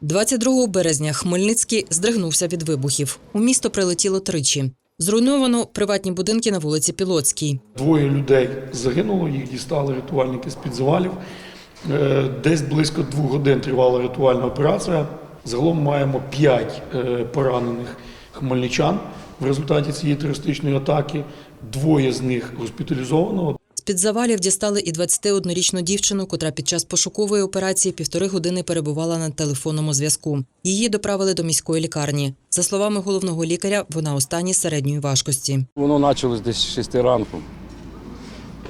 22 березня Хмельницький здригнувся від вибухів. У місто прилетіло тричі. Зруйновано приватні будинки на вулиці Пілоцькій. Двоє людей загинуло, їх дістали рятувальники з-під завалів. Е, Десь близько двох годин тривала рятувальна операція. Загалом маємо п'ять е, поранених хмельничан в результаті цієї терористичної атаки. Двоє з них госпіталізовано, З-під завалів дістали і 21-річну дівчину, котра під час пошукової операції півтори години перебувала на телефонному зв'язку. Її доправили до міської лікарні. За словами головного лікаря, вона у стані середньої важкості. Воно почалось десь 6 ранку.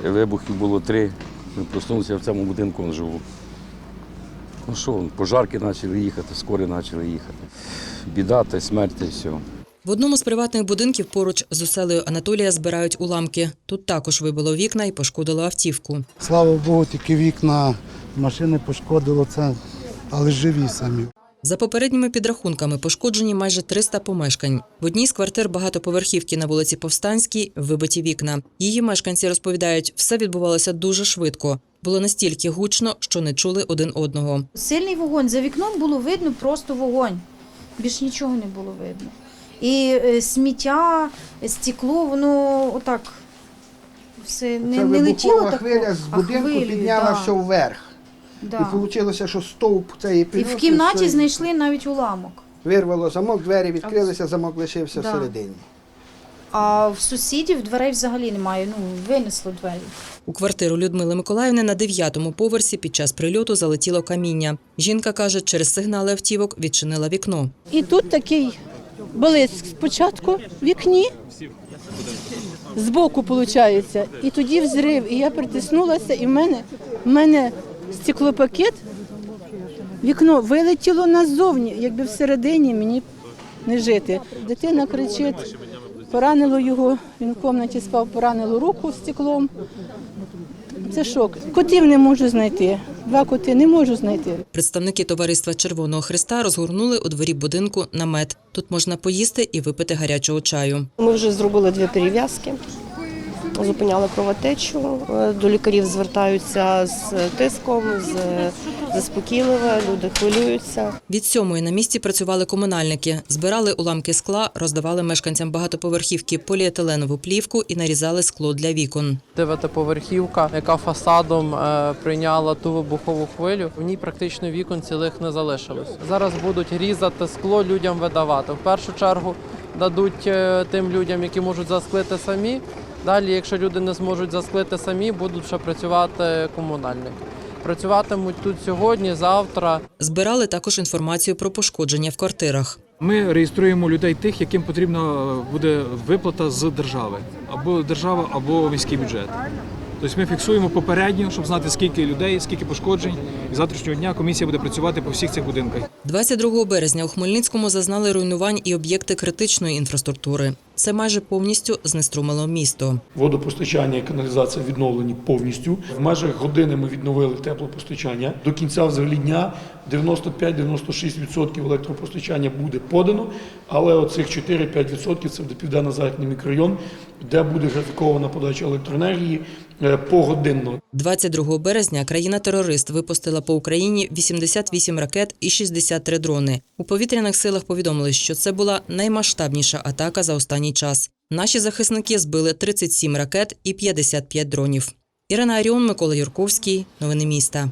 Вибухів було три. Ми проснулися в цьому будинку он живу. Ну що, пожарки почали їхати, скорі почали їхати. Біда та смерть, і все. В одному з приватних будинків поруч з оселею Анатолія збирають уламки. Тут також вибило вікна і пошкодило автівку. Слава Богу, тільки вікна машини пошкодило це, але живі самі. За попередніми підрахунками пошкоджені майже 300 помешкань. В одній з квартир багатоповерхівки на вулиці Повстанській вибиті вікна. Її мешканці розповідають, все відбувалося дуже швидко. Було настільки гучно, що не чули один одного. Сильний вогонь. За вікном було видно просто вогонь. Більш нічого не було видно. І е, сміття, стекло, воно отак все не, Це не летіло так. хвиля з а будинку підняла да, все вверх. да. І вийшло, що стовп цієї І в кімнаті все знайшли навіть уламок. вирвало замок, двері відкрилися, замок лишився Да. всередині. А в сусідів дверей взагалі немає. Ну, винесло двері. У квартиру Людмили Миколаївни на дев'ятому поверсі під час прильоту залетіло каміння. Жінка каже, через сигнали автівок відчинила вікно. І тут такий блиск спочатку вікні, збоку виходить. І тоді взрив. І я притиснулася, і в мене, в мене стеклопакет, вікно вилетіло назовні, якби всередині мені не жити. Дитина кричить, поранило його, він в кімнаті спав, поранило руку стеклом. Це шок. Котів не можу знайти. Два коти не можу знайти. Представники товариства Червоного Христа розгорнули у дворі будинку намет. Тут можна поїсти і випити гарячого чаю. Ми вже зробили дві перев'язки, зупиняли кровотечу. Е, До лікарів звертаються з тиском, з заспокійливе, люди хвилюються. Від сьомої на місці працювали комунальники, збирали уламки скла, роздавали мешканцям багатоповерхівки поліетиленову плівку і нарізали скло для вікон. Дев'ятиповерхівка, яка фасадом е, прийняла ту вибухову хвилю. В ній практично вікон цілих не залишилось. Зараз будуть різати скло людям видавати. В першу чергу дадуть е, тим людям, які можуть засклити самі. Далі, якщо люди не зможуть засклити самі, будуть ще працювати комунальники. Працюватимуть тут сьогодні, завтра. Збирали також інформацію про пошкодження в квартирах. Ми реєструємо людей тих, яким потрібна буде виплата з держави, або держава, або міський бюджет. Тобто ми фіксуємо попередньо, щоб знати, скільки людей, скільки пошкоджень. І з завтрашнього дня комісія буде працювати по всіх цих будинках. 22 березня у Хмельницькому зазнали руйнувань і об'єкти критичної інфраструктури. Це майже повністю знеструмило місто. Водопостачання і каналізація відновлені повністю. В межах години ми відновили теплопостачання. До кінця взагалі дня 95-96% електропостачання буде подано, але оцих 4-5% це буде південно-західний мікрорайон, де буде графікована подача електроенергії е, погодинно. 22 березня країна-терорист випустила по Україні 88 ракет і 63 дрони. У повітряних силах повідомили, що це була наймасштабніша атака за останній час. Наші захисники збили 37 ракет і 55 дронів. Ірина Аріон, Микола Юрковський. Новини міста.